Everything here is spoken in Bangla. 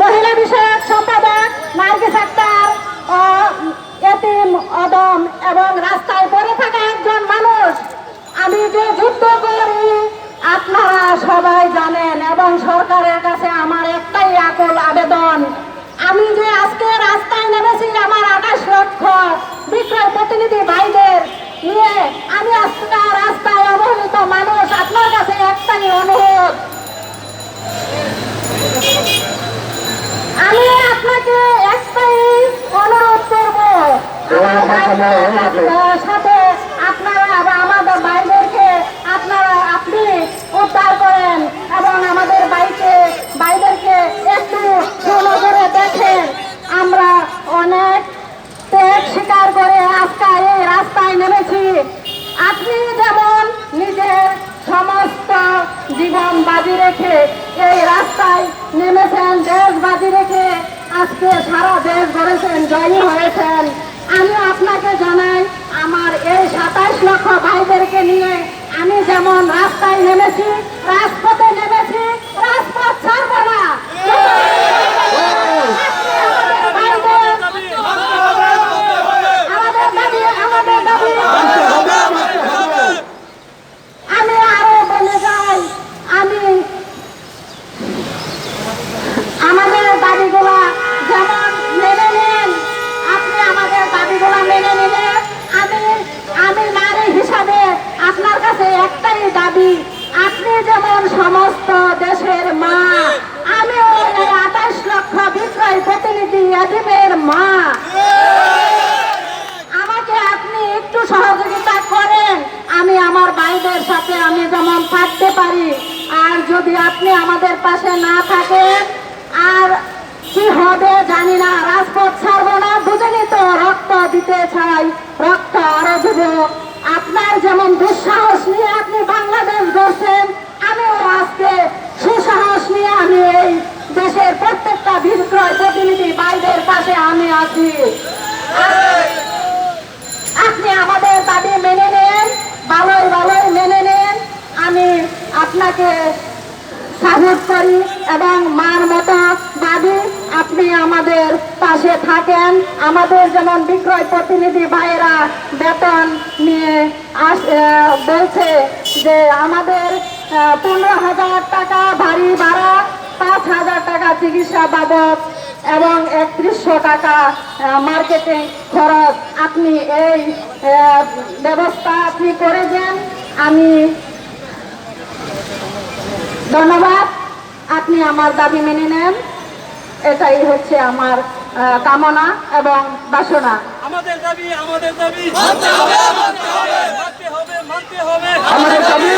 মহিলা বিষয়ক সম্পাদক নার্গিস আক্তার এতিম অদম এবং রাস্তায় পড়ে থাকা একজন মানুষ। আমি যে যুদ্ধ করি, আপনারা সবাই জানেন, এবং সরকারের কাছে আমার প্রতিনিধি ভাইদের নিয়ে আমি আপনার রাস্তায় অবহেলিত মানুষ আপনার কাছে একটাই অনুরোধ। আমি আপনাকে একটাই অনুরোধ করব আমার সাথে আপনারা বা আমাদের ভাইদেরকে আপনারা আপনি উদ্ধার করেন এবং আমাদের বাইকে ভাইদেরকে একটু সুনজরে দেখেন আমরা অনেক ত্যাগ স্বীকার করে আজকে এই রাস্তায় নেমেছি আপনি যেমন নিজের সমস্ত জীবন বাজি রেখে এই রাস্তায় নেমেছেন, দেশ বাজি রেখে আজকে সারা দেশ গড়েছেন, জয়ী হয়েছেন, আমি আপনাকে জানাই, আমার এই সাতাইশ লক্ষ ভাইদেরকে নিয়ে আমি যেমন রাস্তায় নেমেছি রাজপথে নেমেছি রাজপথ ছাড়বো না আপনি আমাদের ভাইদের আমাদের দাবি আমাদের দাবি আমি আরও বলে যাই আমি আমাদের দাবিগুলা যেমন মেনে নেন আপনি আমাদের দাবিগুলা মেনে নিলে আমি আমি নারী হিসাবে আপনার কাছে একটাই দাবি আপনি যেমন সমস্ত দেশের মা আমিও এই আঠাশ লক্ষ বিক্রয় প্রতিনিধি এদিমের মা আমাকে আপনি একটু সহযোগিতা করেন আমি আমার ভাইদের সাথে আমি যেমন থাকতে পারি আর যদি আপনি আমাদের পাশে না থাকেন, আর কি হবে জানি না, রাজপথ ছাড়বো না দুজনই তো রক্ত দিতে চাই, রক্ত আরও দেব। আপনার যেমন দুঃসাহস নিয়ে আপনি বাংলাদেশ গড়ছেন, আমিও আজকে সুসাহস নিয়ে আমি এই দেশের প্রত্যেকটা বিক্রয় প্রতিনিধি ভাইদের পাশে আমি আছি। আপনি আমাদের দাবি মেনে নেন, ভালোই ভালোই মেনে নেন। আমি আপনাকে সাপোর্ট করি এবং মার মতো দাবি আপনি আমাদের পাশে থাকেন। আমাদের যেমন বিক্রয় প্রতিনিধি ভাইয়েরা বেতন নিয়ে আস বলছে যে আমাদের পনেরো হাজার টাকা ভারী ভাড়া, পাঁচ হাজার টাকা চিকিৎসা বাবদ এবং একত্রিশশো টাকা মার্কেটিং খরচ। আপনি এই ব্যবস্থা আপনি করে দেন আমি ধন্যবাদ। আপনি আমার দাবি মেনে নেন। এটাই হচ্ছে আমার কামনা এবং বাসনা। আমাদের দাবি আমাদের দাবি। মানতে হবে মানতে হবে মানতে হবে আমাদের দাবি